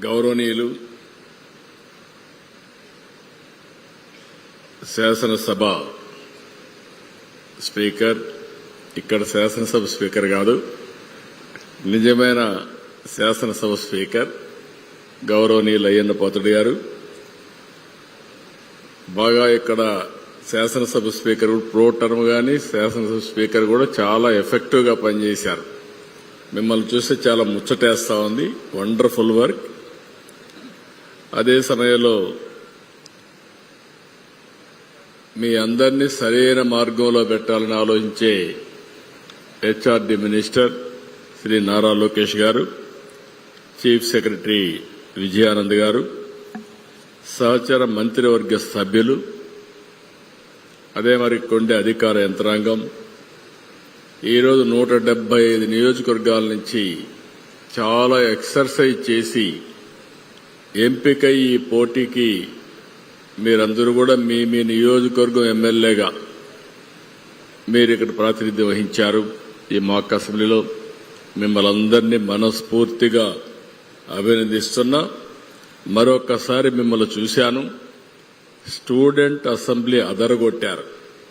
గౌరవనీయులు శాసనసభ స్పీకర్ ఇక్కడ శాసనసభ స్పీకర్ కాదు నిజమైన శాసనసభ స్పీకర్ గౌరవనీయులు అయ్యన్న పోతుడు గారు. బాగా ఇక్కడ శాసనసభ స్పీకర్ ప్రో టర్మ్ గాని శాసనసభ స్పీకర్ కూడా చాలా ఎఫెక్టివ్గా పనిచేశారు. మిమ్మల్ని చూస్తే చాలా ముచ్చటేస్తా ఉంది. Wonderful work. అదే సమయంలో మీ అందరినీ సరైన మార్గంలో పెట్టాలని ఆలోచించే HRD minister Shri Nara Lokesh garu chief secretary Vijayanand గారు సహచర మంత్రివర్గ సభ్యులు అదే మరి కొండే అధికార యంత్రాంగం. ఈరోజు నూట డెబ్బై ఐదు నియోజకవర్గాల నుంచి చాలా ఎక్సర్సైజ్ చేసి ఎంపిక ఈ పోటీకి మీరందరూ కూడా మీ మీ నియోజకవర్గం ఎమ్మెల్యేగా మీరు ఇక్కడ ప్రాతినిధ్యం వహించారు ఈ మాక్ అసెంబ్లీలో. మిమ్మల్ని అందరినీ మనస్ఫూర్తిగా అభినందిస్తున్నా. మరొకసారి మిమ్మల్ని చూశాను. స్టూడెంట్ అసెంబ్లీ అదరగొట్టారు.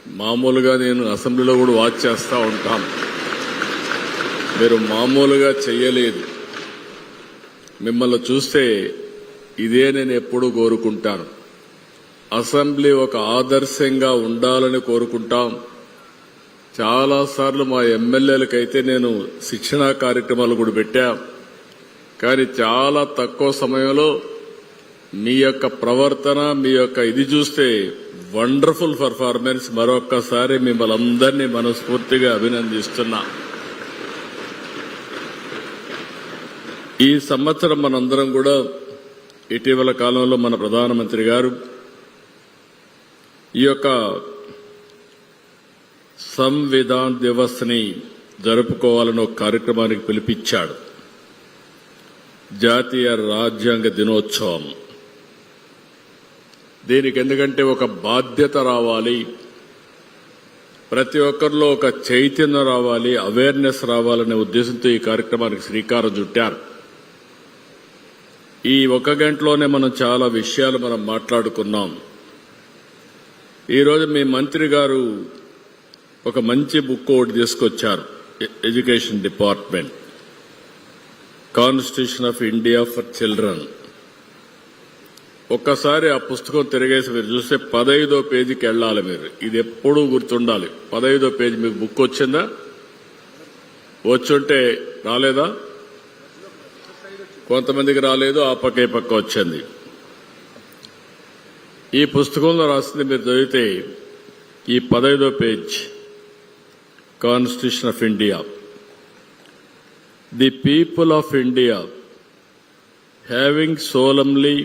మామూలుగా నేను అసెంబ్లీలో కూడా వాచ్ చేస్తూ ఉంటాను మీరు మామూలుగా చేయలేదు. మిమ్మల్ని చూస్తే ఇదే నేను ఎప్పుడూ కోరుకుంటాను. అసెంబ్లీ ఒక ఆదర్శంగా ఉండాలని కోరుకుంటాం. చాలాసార్లు మా ఎమ్మెల్యేలకైతే నేను శిక్షణా కార్యక్రమాలు కూడా పెట్టా. కానీ చాలా తక్కువ సమయంలో మీ యొక్క ప్రవర్తన మీ యొక్క ఇది చూస్తే వండర్ఫుల్ పర్ఫార్మెన్స్ మరొక్కసారి మిమ్మల్ని అందరినీ మనస్ఫూర్తిగా అభినందిస్తున్నా. ఈ సంవత్సరం మనందరం కూడా ఇటీవల కాలంలో మన ప్రధానమంత్రి గారు ఈ యొక్క సంవిధాన్ దివస్ని జరుపుకోవాలని ఒక కార్యక్రమానికి పిలిపించాడు. జాతీయ రాజ్యాంగ దినోత్సవం. దీనికి ఎందుకంటే ఒక బాధ్యత రావాలి. ప్రతి ఒక్కరిలో ఒక చైతన్యం రావాలి అవేర్నెస్ రావాలనే ఉద్దేశంతో ఈ కార్యక్రమానికి శ్రీకారం చుట్టారు. ఈ ఒక గంటలోనే మనం చాలా విషయాలు మనం మాట్లాడుకున్నాం. ఈరోజు మీ మంత్రి గారు ఒక మంచి బుక్ ఒకటి తీసుకొచ్చారు education department. Constitution of India for children. ఒక్కసారి ఆ పుస్తకం తిరిగేసి మీరు చూస్తే పదైదో పేజీకి వెళ్ళాలి మీరు. ఇది ఎప్పుడూ గుర్తుండాలి. పదైదో పేజీ మీకు బుక్ వచ్చిందా? వచ్చుంటే రాలేదా? కొంతమందికి రాలేదు ఆ పక్క ఈ పక్క వచ్చింది. ఈ పుస్తకంలో రాసింది మీరు చదివితే ఈ పదైదో page constitution of India the people of India having solemnly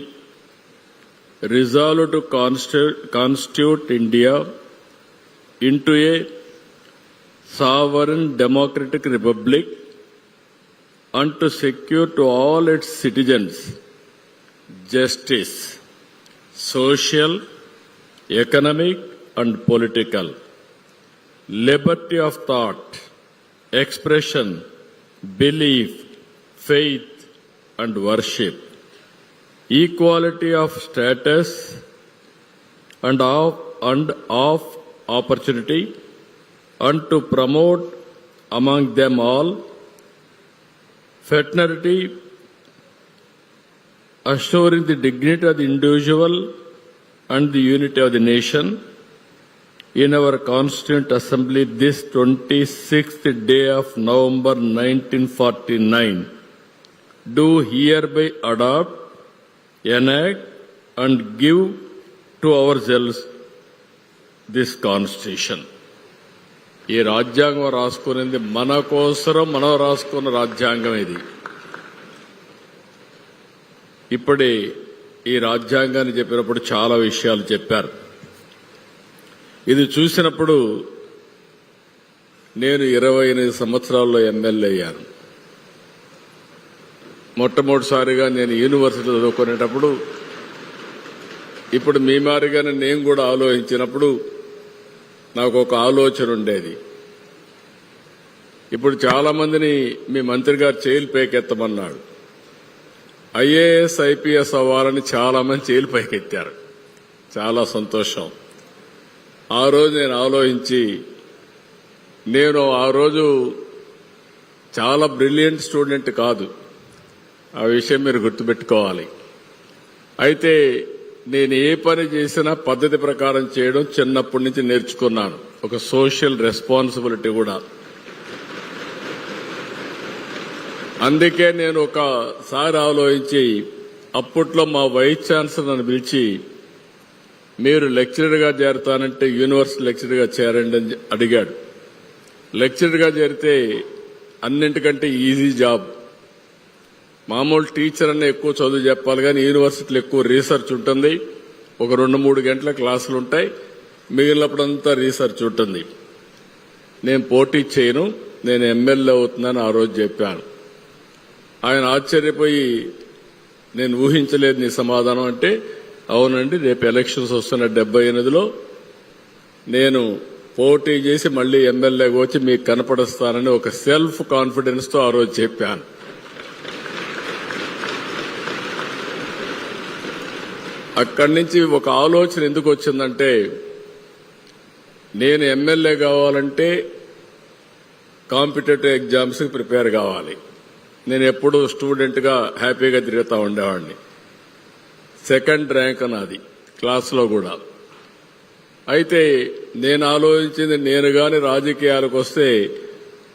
resolved to consti- constitute India into a sovereign democratic republic and to secure to all its citizens justice, social, economic and political, liberty of thought, expression, belief, faith and worship. Equality of status and of and of opportunity and to promote among them all fraternity assuring the dignity of the individual and the unity of the nation. In our constituent assembly this 26th day of november 1949 do hereby adopt enact and give to ourselves this constitution ఈ రాజ్యాంగం రాసుకునేది మన కోసరం మనం రాసుకున్న రాజ్యాంగం ఇది. ఇప్పుడే ఈ రాజ్యాంగాన్ని చెప్పినప్పుడు చాలా విషయాలు చెప్పారు. ఇది చూసినప్పుడు నేను ఇరవై ఎనిమిది సంవత్సరాల్లో ఎమ్మెల్యే అయ్యాను. మొట్టమొదటిసారిగా నేను యూనివర్సిటీ చదువుకునేటప్పుడు ఇప్పుడు మీ మారిగానే నేను కూడా ఆలోచించినప్పుడు నాకు ఒక ఆలోచన ఉండేది. ఇప్పుడు చాలా మందిని మీ మంత్రి గారు చేయిలు పైకెత్తమన్నాడు. ఐఏఎస్ ఐపీఎస్ అవ్వాలని చాలా మంది చేలు పైకెత్తారు. చాలా సంతోషం. ఆ రోజు నేను ఆలోచించి నేను ఆ రోజు చాలా బ్రిలియంట్ స్టూడెంట్ కాదు. ఆ విషయం మీరు గుర్తుపెట్టుకోవాలి. అయితే నేను ఏ పని చేసినా పద్ధతి ప్రకారం చేయడం చిన్నప్పటి నుంచి నేర్చుకున్నాను. ఒక సోషల్ రెస్పాన్సిబిలిటీ కూడా. అందుకే నేను ఒకసారి ఆలోచించి అప్పట్లో మా వైస్ ఛాన్సలర్ నన్ను పిలిచి మీరు లెక్చరర్గా చేరుతానంటే యూనివర్సిటీ లెక్చరర్గా చేరండి అని అడిగాడు. లెక్చరర్గా చేరితే అన్నింటికంటే ఈజీ జాబ్ మామూలు టీచర్ అన్న ఎక్కువ చదువు చెప్పాలి కానీ యూనివర్సిటీలో ఎక్కువ రీసెర్చ్ ఉంటుంది. ఒక రెండు మూడు గంటల క్లాసులు ఉంటాయి. మిగిలినప్పుడంతా రీసెర్చ్ ఉంటుంది. నేను పోటీ చేయను. నేను ఎమ్మెల్యే అవుతున్నాను. ఆ రోజు చెప్పాను. ఆయన ఆశ్చర్యపోయి నేను ఊహించలేదు నీ సమాధానం. అంటే అవునండి రేపు ఎలక్షన్స్ వస్తున్న డెబ్బై ఎనిమిదిలో. నేను పోటీ చేసి మళ్ళీ ఎమ్మెల్యేగా వచ్చి మీకు కనపడస్తానని ఒక సెల్ఫ్ కాన్ఫిడెన్స్తో ఆ రోజు చెప్పాను. అక్కడి నుంచి ఒక ఆలోచన ఎందుకు వచ్చిందంటే నేను ఎమ్మెల్యే కావాలంటే కాంపిటేటివ్ ఎగ్జామ్స్కి ప్రిపేర్ కావాలి. నేను ఎప్పుడూ స్టూడెంట్గా హ్యాపీగా తిరుగుతూ ఉండేవాడిని. సెకండ్ ర్యాంక్ నాది క్లాస్లో కూడా. అయితే నేను ఆలోచించింది నేను కానీ రాజకీయాలకు వస్తే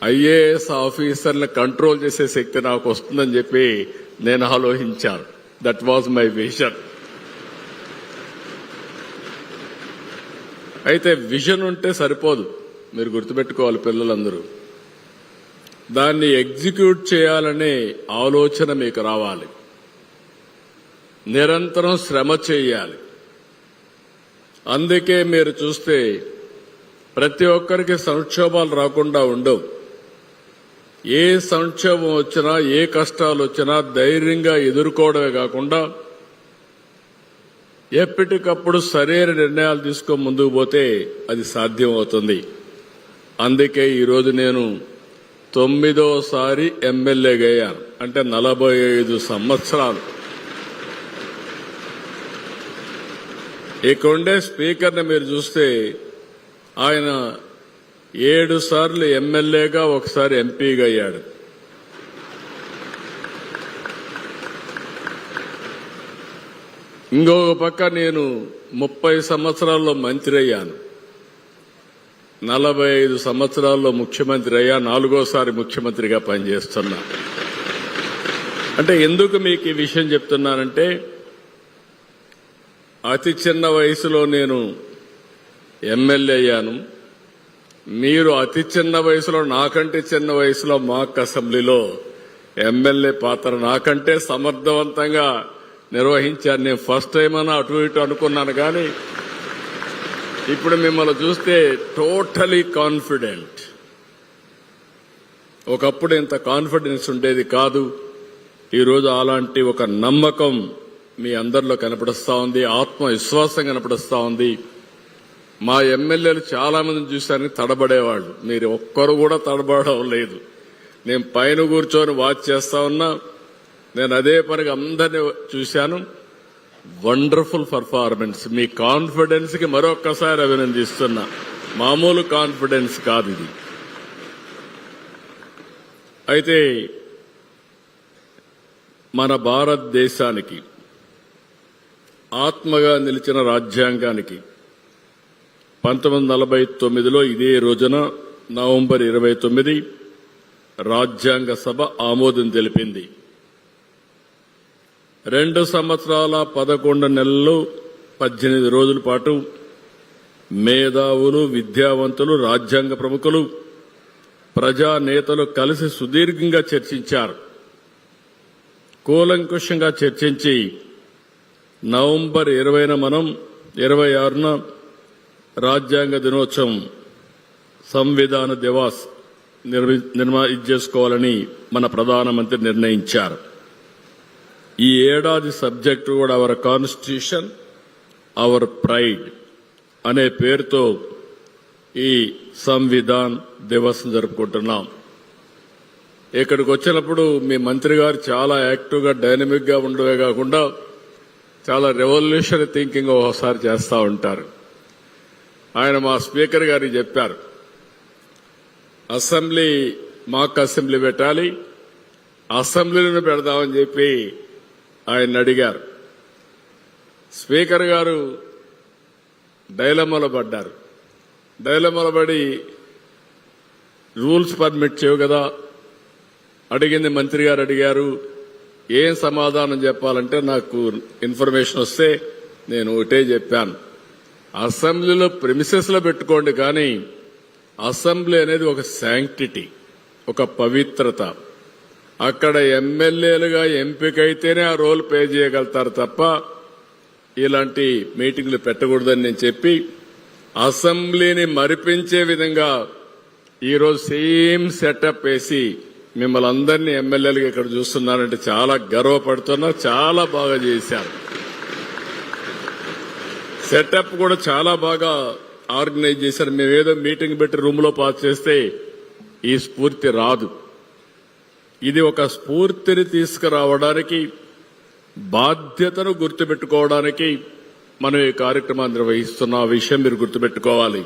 ఐఏఎస్ ఆఫీసర్ని కంట్రోల్ చేసే శక్తి నాకు వస్తుందని చెప్పి నేను ఆలోచించాను. దట్ వాజ్ మై విషన్ అయితే విజన్ ఉంటే సరిపోదు. మీరు గుర్తుపెట్టుకోవాలి పిల్లలందరూ. దాన్ని ఎగ్జిక్యూట్ చేయాలనే ఆలోచన మీకు రావాలి. నిరంతరం శ్రమ చేయాలి. అందుకే మీరు చూస్తే ప్రతి ఒక్కరికి సంక్షోభాలు రాకుండా ఉండవు. ఏ సంక్షోభం వచ్చినా ఏ కష్టాలు వచ్చినా ధైర్యంగా ఎదుర్కోవడమే కాకుండా ఎప్పటికప్పుడు సరైన నిర్ణయాలు తీసుకొని ముందుకు పోతే అది సాధ్యం అవుతుంది అందుకే ఈరోజు నేను తొమ్మిదోసారి ఎమ్మెల్యేగా అయ్యాను అంటే నలభై ఐదు సంవత్సరాలు. ఇక్కడుండే స్పీకర్ని మీరు చూస్తే ఆయన ఏడు సార్లు ఎమ్మెల్యేగా ఒకసారి ఎంపీగా అయ్యాడు. ఇంకొక పక్క నేను ముప్పై సంవత్సరాల్లో మంత్రి అయ్యాను నలభై ఐదు సంవత్సరాల్లో ముఖ్యమంత్రి అయ్యా నాలుగోసారి ముఖ్యమంత్రిగా పనిచేస్తున్నా. అంటే ఎందుకు మీకు ఈ విషయం చెప్తున్నానంటే అతి చిన్న వయసులో నేను ఎమ్మెల్యే అయ్యాను. మీరు అతి చిన్న వయసులో నాకంటే చిన్న వయసులో మాక్ అసెంబ్లీలో ఎమ్మెల్యే పాత్ర నాకంటే సమర్థవంతంగా నిర్వహించాను నేను ఫస్ట్ టైం అన్నా అటు ఇటు అనుకున్నాను కానీ ఇప్పుడు మిమ్మల్ని చూస్తే టోటలీ కాన్ఫిడెంట్. ఒకప్పుడు ఇంత కాన్ఫిడెన్స్ ఉండేది కాదు. ఈరోజు అలాంటి ఒక నమ్మకం మీ అందరిలో కనపడుస్తా ఉంది. ఆత్మవిశ్వాసం కనపడుస్తా ఉంది. మా ఎమ్మెల్యేలు చాలా మందిని చూశాను తడబడేవాళ్ళు. మీరు ఒక్కరు కూడా తడబడడం లేదు నేను పైన కూర్చొని వాచ్ చేస్తా ఉన్నా. నేను అదే పనిగా అందరినీ చూశాను. వండర్ఫుల్ పర్ఫార్మెన్స్ మీ కాన్ఫిడెన్స్కి మరొక్కసారి అభినందిస్తున్నా. మామూలు కాన్ఫిడెన్స్ కాదు ఇది. అయితే మన భారతదేశానికి ఆత్మగా నిలిచిన రాజ్యాంగానికి పంతొమ్మిది నలభై తొమ్మిదిలో ఇదే రోజున నవంబర్ ఇరవై తొమ్మిది రాజ్యాంగ సభ ఆమోదం తెలిపింది. రెండు సంవత్సరాల పదకొండు నెలలు పద్దెనిమిది రోజుల పాటు మేధావులు విద్యావంతులు రాజ్యాంగ ప్రముఖులు ప్రజా నేతలు కలిసి సుదీర్ఘంగా చర్చించారు. కూలంకుషంగా చర్చించి నవంబర్ ఇరవైన మనం ఇరవై ఆరున రాజ్యాంగ దినోత్సవం సంవిధాన దివాస్ నిర్మి నిర్మా ఇది చేసుకోవాలని మన ప్రధానమంత్రి నిర్ణయించారు. ఈ ఏడాది సబ్జెక్టు కూడా అవర్ కాన్స్టిట్యూషన్ అవర్ ప్రైడ్ అనే పేరుతో ఈ సంవిధాన్ దివస్ జరుపుకుంటున్నాం. ఇక్కడికి వచ్చినప్పుడు మీ మంత్రి గారు చాలా యాక్టివ్గా డైనమిక్గా ఉండవే కాకుండా చాలా రెవల్యూషన్ థింకింగ్ ఒకసారి చేస్తూ ఉంటారు. ఆయన మా స్పీకర్ గారికి చెప్పారు అసెంబ్లీ మాక్ అసెంబ్లీ పెట్టాలి అసెంబ్లీలను పెడదామని చెప్పి ఆయన అడిగారు. స్పీకర్ గారు డైలమాలో పడ్డారు. డైలమాలో పడి రూల్స్ పర్మిట్ చేయవు కదా? అడిగింది మంత్రి గారు అడిగారు. ఏం సమాధానం చెప్పాలంటే నాకు ఇన్ఫర్మేషన్ వస్తే నేను ఒకటే చెప్పాను. అసెంబ్లీలో ప్రిమిసెస్లో పెట్టుకోండి కానీ అసెంబ్లీ అనేది ఒక శాంక్టిటీ ఒక పవిత్రత. అక్కడ ఎమ్మెల్యేలుగా ఎంపికైతేనే ఆ రోల్ పే చేయగలుగుతారు తప్ప ఇలాంటి మీటింగ్లు పెట్టకూడదని నేను చెప్పి అసెంబ్లీని మరిపించే విధంగా ఈరోజు సేమ్ సెటప్ వేసి మిమ్మల్ని అందరినీ ఎమ్మెల్యేలుగా ఇక్కడ చూస్తున్నారంటే చాలా గర్వపడుతున్నా చాలా బాగా చేశారు. సెటప్ కూడా చాలా బాగా ఆర్గనైజ్ చేశారు. మేమేదో మీటింగ్ పెట్టి రూమ్లో పాస్ చేస్తే ఈ స్ఫూర్తి రాదు. ఇది ఒక స్ఫూర్తిని తీసుకురావడానికి బాధ్యతను గుర్తుపెట్టుకోవడానికి మనం ఈ కార్యక్రమాన్ని నిర్వహిస్తున్న విషయం మీరు గుర్తుపెట్టుకోవాలి.